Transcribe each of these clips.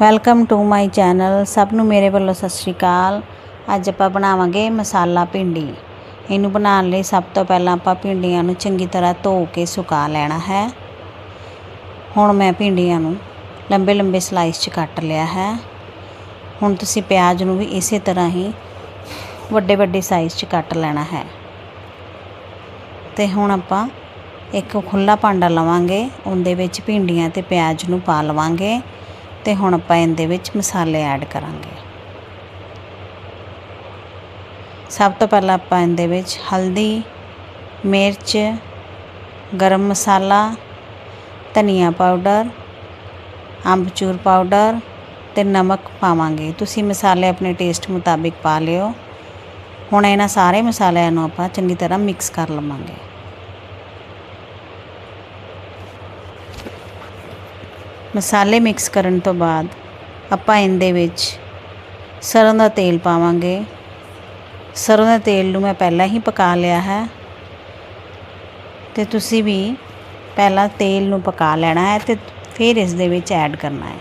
Welcome to my channel ਸਭ ਨੂੰ ਮੇਰੇ ਵੱਲੋਂ ਸਤਿ ਸ਼੍ਰੀ ਅਕਾਲ। ਅੱਜ ਆਪਾਂ ਬਣਾਵਾਂਗੇ ਮਸਾਲਾ ਭਿੰਡੀ। ਇਹਨੂੰ ਬਣਾਉਣ ਲਈ ਸਭ ਤੋਂ ਪਹਿਲਾਂ ਆਪਾਂ ਭਿੰਡੀਆਂ ਨੂੰ ਚੰਗੀ ਤਰ੍ਹਾਂ ਧੋ ਕੇ ਸੁਕਾ ਲੈਣਾ ਹੈ। ਹੁਣ ਮੈਂ ਭਿੰਡੀਆਂ ਨੂੰ ਲੰਬੇ ਲੰਬੇ ਸਲਾਈਸ 'ਚ ਕੱਟ ਲਿਆ ਹੈ। ਹੁਣ ਤੁਸੀਂ ਪਿਆਜ਼ ਨੂੰ ਵੀ ਇਸੇ ਤਰ੍ਹਾਂ ਹੀ ਵੱਡੇ ਵੱਡੇ ਸਾਈਜ਼ 'ਚ ਕੱਟ ਲੈਣਾ ਹੈ। ਤੇ ਹੁਣ ਆਪਾਂ ਇੱਕ ਖੁੱਲਾ ਭਾਂਡਾ ਲਵਾਂਗੇ। ਉਹਦੇ ਵਿੱਚ ਭਿੰਡੀਆਂ ਤੇ ਪਿਆਜ਼ ਨੂੰ ਪਾ ਲਵਾਂਗੇ। ਤੇ ਹੁਣ ਆਪਾਂ ਇਹਦੇ ਵਿੱਚ ਮਸਾਲੇ ਐਡ ਕਰਾਂਗੇ। ਸਭ ਤੋਂ ਪਹਿਲਾਂ ਆਪਾਂ ਇਹਦੇ ਵਿੱਚ ਹਲਦੀ, ਮਿਰਚ, ਗਰਮ ਮਸਾਲਾ, ਧਨੀਆ ਪਾਊਡਰ, ਅੰਬਚੂਰ ਪਾਊਡਰ ਤੇ ਨਮਕ ਪਾਵਾਂਗੇ। ਤੁਸੀਂ ਮਸਾਲੇ ਆਪਣੇ ਟੇਸਟ ਮੁਤਾਬਿਕ ਪਾ ਲਿਓ। ਹੁਣ ਇਹਨਾਂ ਸਾਰੇ ਮਸਾਲਿਆਂ ਨੂੰ ਆਪਾਂ ਚੰਗੀ ਤਰ੍ਹਾਂ ਮਿਕਸ ਕਰ ਲਵਾਂਗੇ। ਮਸਾਲੇ ਮਿਕਸ ਕਰਨ ਤੋਂ ਬਾਅਦ ਆਪਾਂ ਇਹਦੇ ਵਿੱਚ ਸਰੋਂ ਦਾ ਤੇਲ ਪਾਵਾਂਗੇ। ਸਰੋਂ ਦਾ ਤੇਲ ਨੂੰ ਮੈਂ ਪਹਿਲਾਂ ਹੀ ਪਕਾ ਲਿਆ ਹੈ ਤੇ ਤੁਸੀਂ ਵੀ ਪਹਿਲਾਂ ਤੇਲ ਨੂੰ ਪਕਾ ਲੈਣਾ ਹੈ ਤੇ ਫਿਰ ਇਸ ਦੇ ਵਿੱਚ ਐਡ ਕਰਨਾ ਹੈ।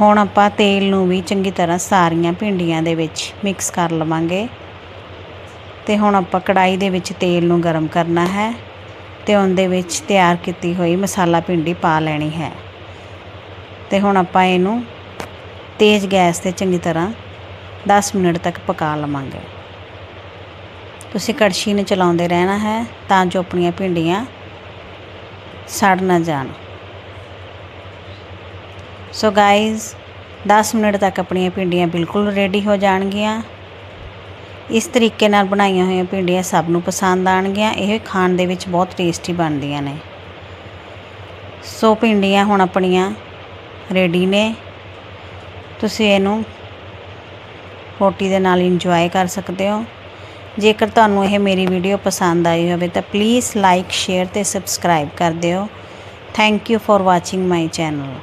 ਹੁਣ ਆਪਾਂ ਤੇਲ ਨੂੰ ਵੀ ਚੰਗੀ ਤਰ੍ਹਾਂ ਸਾਰੀਆਂ ਭਿੰਡੀਆਂ ਦੇ ਵਿੱਚ ਮਿਕਸ ਕਰ ਲਵਾਂਗੇ ਤੇ ਹੁਣ ਆਪਾਂ ਕੜਾਈ ਦੇ ਵਿੱਚ ਤੇਲ ਨੂੰ ਗਰਮ ਕਰਨਾ ਹੈ। ਤੇ ਉਹਦੇ ਵਿੱਚ ਤਿਆਰ ਕੀਤੀ ਹੋਈ ਮਸਾਲਾ ਭਿੰਡੀ ਪਾ ਲੈਣੀ ਹੈ। ਤੇ ਹੁਣ ਆਪਾਂ ਇਹਨੂੰ ਤੇਜ਼ ਗੈਸ ਤੇ ਚੰਗੀ ਤਰ੍ਹਾਂ 10 ਮਿੰਟ ਤੱਕ ਪਕਾ ਲਵਾਂਗੇ। ਤੁਸੀਂ ਕੜਛੀ ਨੂੰ ਚਲਾਉਂਦੇ ਰਹਿਣਾ ਹੈ ਤਾਂ ਜੋ ਆਪਣੀਆਂ ਭਿੰਡੀਆਂ ਸੜ ਨਾ ਜਾਣ। ਸੋ ਗਾਇਜ਼ 10 ਮਿੰਟ ਤੱਕ ਆਪਣੀਆਂ ਭਿੰਡੀਆਂ ਬਿਲਕੁਲ ਰੈਡੀ ਹੋ ਜਾਣਗੀਆਂ। ਇਸ ਤਰੀਕੇ ਨਾਲ ਬਣਾਈਆਂ ਹੋਈਆਂ ਭਿੰਡੀਆਂ ਸਭ ਨੂੰ ਪਸੰਦ ਆਣਗੀਆਂ ਇਹ ਖਾਣ ਦੇ ਵਿੱਚ ਬਹੁਤ ਟੇਸਟੀ ਬਣਦੀਆਂ ਨੇ। ਸੋ ਭਿੰਡੀਆਂ ਹੁਣ ਆਪਣੀਆਂ ਰੈਡੀ ਨੇ। ਤੁਸੀਂ ਇਹਨੂੰ ਰੋਟੀ ਦੇ ਨਾਲ ਇੰਜੋਏ ਕਰ ਸਕਦੇ ਹੋ। ਜੇਕਰ ਤੁਹਾਨੂੰ ਇਹ ਮੇਰੀ ਵੀਡੀਓ ਪਸੰਦ ਆਈ ਹੋਵੇ ਤਾਂ ਪਲੀਜ਼ ਲਾਈਕ ਸ਼ੇਅਰ ਤੇ ਸਬਸਕ੍ਰਾਈਬ ਕਰ ਦਿਓ। Thank you for watching my channel